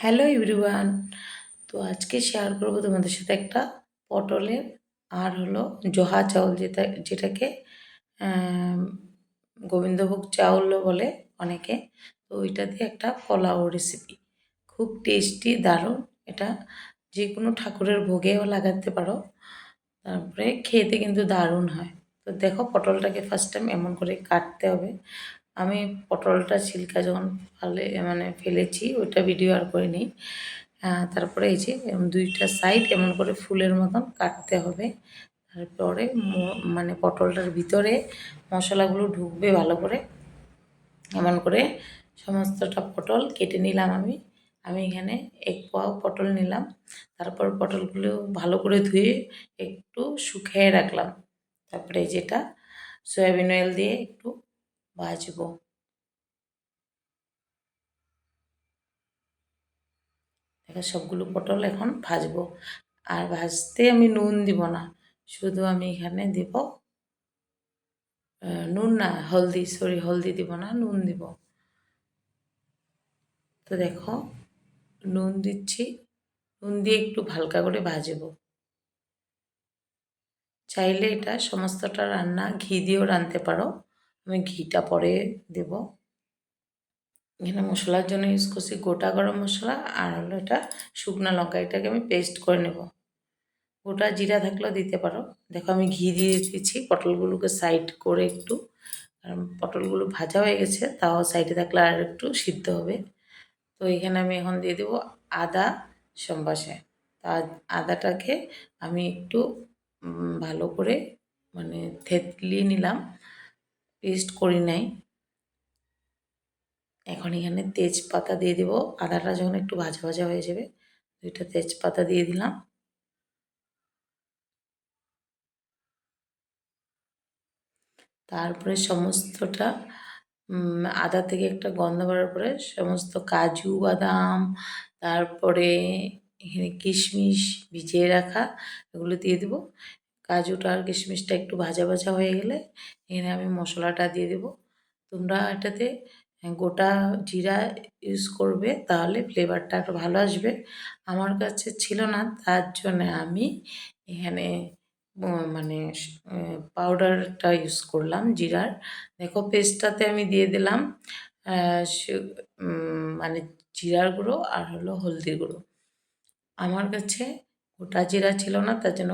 Hello everyone তো আজকে share করব তোমাদের সাথে একটা পটলের আর হলো জহা চাউল যেটা, যেটাকে গোবিন্দভোগ চাউলও বলে অনেকে। তো ওইটা দিয়ে একটা পোলাও রেসিপি খুব টেস্টি দারুণ। এটা যে কোনো ঠাকুরের ভোগেও লাগাতে পারো। তারপরে খেতে কিন্তু দারুণ হয়। তো দেখো পটলটাকে ফার্স্ট টাইম এমন করে কাটতে হবে। আমি পটলটা ছিলকা যখন ফালে মানে ফেলেছি ওইটা ভিডিও আর করিনি। আহ, তারপরে এই যে দুইটা সাইড এমন করে ফুলের মতন কাটতে হবে। তারপরে মানে পটলটার ভিতরে মশলাগুলো ঢুকবে ভালো করে। এমন করে সমস্তটা পটল কেটে নিলাম আমি। আমি এখানে এক পোয়াও পটল নিলাম। তারপর পটলগুলো ভালো করে ধুয়ে একটু শুকিয়ে রাখলাম। তারপরে যেটা সয়াবিন অয়েল দিয়ে একটু ভাজবো দেখো, সবগুলো পটল এখন ভাজবো। আর ভাজতে আমি নুন দিব না, শুধু আমি এখানে দিব নুন না, হলদি সরি হলদি দিব না, নুন দিব। তো দেখো, নুন দিচ্ছি, নুন দিয়ে একটু হালকা করে ভাজবো। চাইলে এটা সমস্তটা রান্না, ঘি দিয়েও রাঁধতে পারো। আমি ঘিটা পরে দেব। এখানে মশলার জন্য ইউজ করছি গোটা গরম মশলা আর হলো এটা শুকনো লঙ্কা, এটাকে আমি পেস্ট করে নেব। গোটা জিরা থাকলেও দিতে পারো। দেখো আমি ঘি দিয়ে দিচ্ছি পটলগুলোকে সাইড করে একটু। কারণ পটলগুলো ভাজা হয়ে গেছে, তাও সাইডে থাকলে আর একটু সিদ্ধ হবে। তো এখানে আমি এখন দিয়ে দেবো আদা সম্বাসে। তা আদাটাকে আমি একটু ভালো করে মানে থেতলিয়ে নিলাম। পেস্ট করি নাই। এখন এখানে তেজপাতা দিয়ে দেবো। আদাটা যখন একটু ভাজা ভাজা হয়ে যাবে, দুইটা তেজপাতা দিয়ে দিলাম। তারপরে সমস্তটা আদা থেকে একটা গন্ধ বেরোর পরে সমস্ত কাজু, বাদাম, তারপরে এখানে কিশমিশ ভিজিয়ে রাখা, এগুলো দিয়ে দেবো। কাজুটা আর কিশমিশটা একটু ভাজা ভাজা হয়ে গেলে এখানে আমি মশলাটা দিয়ে দেবো। তোমরা এটাতে গোটা জিরা ইউজ করবে, তাহলে ফ্লেভারটা একটু ভালো আসবে। আমার কাছে ছিল না, তার জন্য আমি এখানে মানে পাউডারটা ইউজ করলাম জিরার। দেখো পেস্টটাতে আমি দিয়ে দিলাম মানে জিরার গুঁড়ো আর হলো হলদির গুঁড়ো। আমার কাছে গোটা জিরা ছিল না, তার জন্য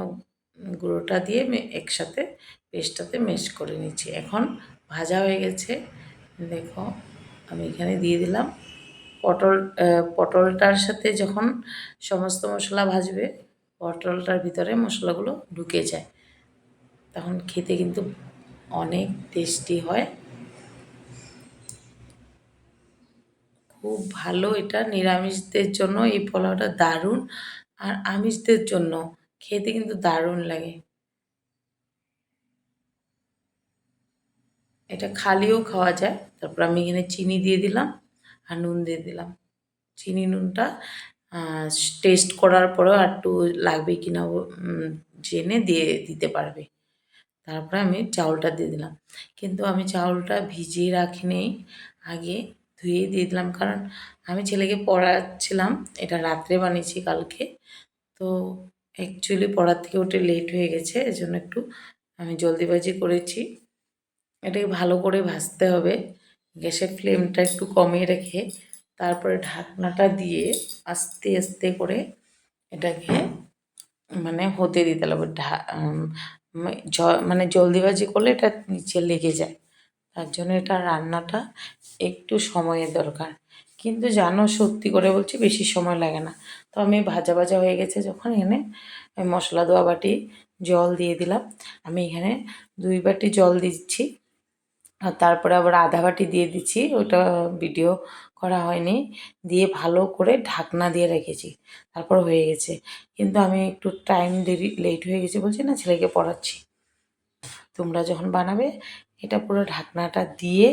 গুঁড়োটা দিয়ে একসাথে পেস্টটাতে মেশ করে নিচ্ছি। এখন ভাজা হয়ে গেছে। দেখো, আমি এখানে দিয়ে দিলাম পটল পটলটার সাথে যখন সমস্ত মশলা ভাজবে, পটলটার ভিতরে মশলাগুলো ঢুকে যায়। তখন খেতে কিন্তু অনেক টেস্টি হয়। খুব ভালো এটা। নিরামিষদের জন্য এই পোলাওটা দারুণ। আর আমিষদের জন্য খেতে কিন্তু দারুণ লাগে। এটা খালিও খাওয়া যায়। তারপর আমি এখানে চিনি দিয়ে দিলাম আর নুন দিয়ে দিলাম। চিনি নুনটা টেস্ট করার পরেও একটু লাগবে কিনা জেনে দিয়ে দিতে পারবে। তারপরে আমি চাউলটা দিয়ে দিলাম। কিন্তু আমি চাউলটা ভিজিয়ে রাখিনি। আগে ধুয়ে দিয়ে দিলাম। কারণ আমি ছেলেকে পড়াচ্ছিলাম। এটা রাত্রে বানিয়েছি কালকে। তো অ্যাকচুয়ালি পড়ার থেকে ওটা লেট হয়ে গেছে, এজন্য একটু আমি জলদিবাজি করেছি। এটাকে ভালো করে ভাজতে হবে, গ্যাসের ফ্লেমটা একটু কমিয়ে রেখে তারপরে ঢাকনাটা দিয়ে আস্তে আস্তে করে এটাকে মানে হতে দিতে হবে। ঢা মানে জলদিবাজি করলে এটা নিচে লেগে যায়। তার জন্য এটা রান্নাটা একটু সময়ের দরকার। কিন্তু জানো, সত্যি করে বলছি, বেশি সময় লাগে না। তো আমি ভাজা ভাজা হয়ে গেছে যখন এখানে মশলা দেওয়া বাটি জল দিয়ে দিলাম। আমি এখানে দুই বাটি জল দিচ্ছি। আর তারপরে আবার আধা বাটি দিয়ে দিচ্ছি। ওটা ভিডিও করা হয়নি। দিয়ে ভালো করে ঢাকনা দিয়ে রেখেছি। তারপর হয়ে গেছে। কিন্তু আমি একটু টাইম দেরি লেট হয়ে গেছে বলছি না, ছেলেকে পড়াচ্ছি। তোমরা যখন বানাবে, এটা পুরো ঢাকনাটা দিয়ে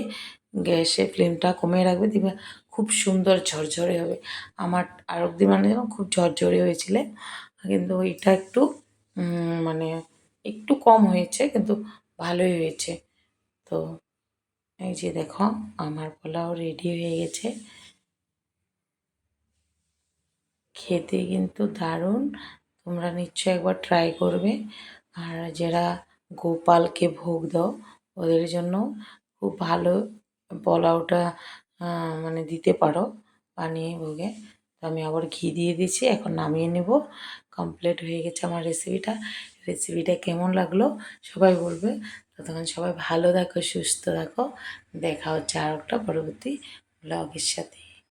গ্যাসে ফ্লেমটা কমিয়ে রাখবে, দিবে। খুব সুন্দর ঝরঝরে হবে। আমার আরেকদিন মানে যেমন খুব ঝরঝরে হয়েছিল, কিন্তু এটা একটু মানে একটু কম হয়েছে, কিন্তু ভালোই হয়েছে। তো এই যে দেখো, আমার পোলাও রেডি হয়ে গেছে। খেতে কিন্তু দারুণ। তোমরা নিশ্চয়ই একবার ট্রাই করবে। আর যারা গোপালকে ভোগ দাও। ওদের জন্য খুব ভালো পোলাওটা মানে দিতে পারো বানিয়ে ভোগে। আমি আবার ঘি দিয়ে দিচ্ছি এখন নামিয়ে নেব। কমপ্লিট হয়ে গেছে আমার রেসিপিটা রেসিপিটা কেমন লাগল সবাই বলবে। ততক্ষণ সবাই ভালো থাকো, সুস্থ থাকো। দেখা হচ্ছে আর একটা পরবর্তী ব্লগের সাথে।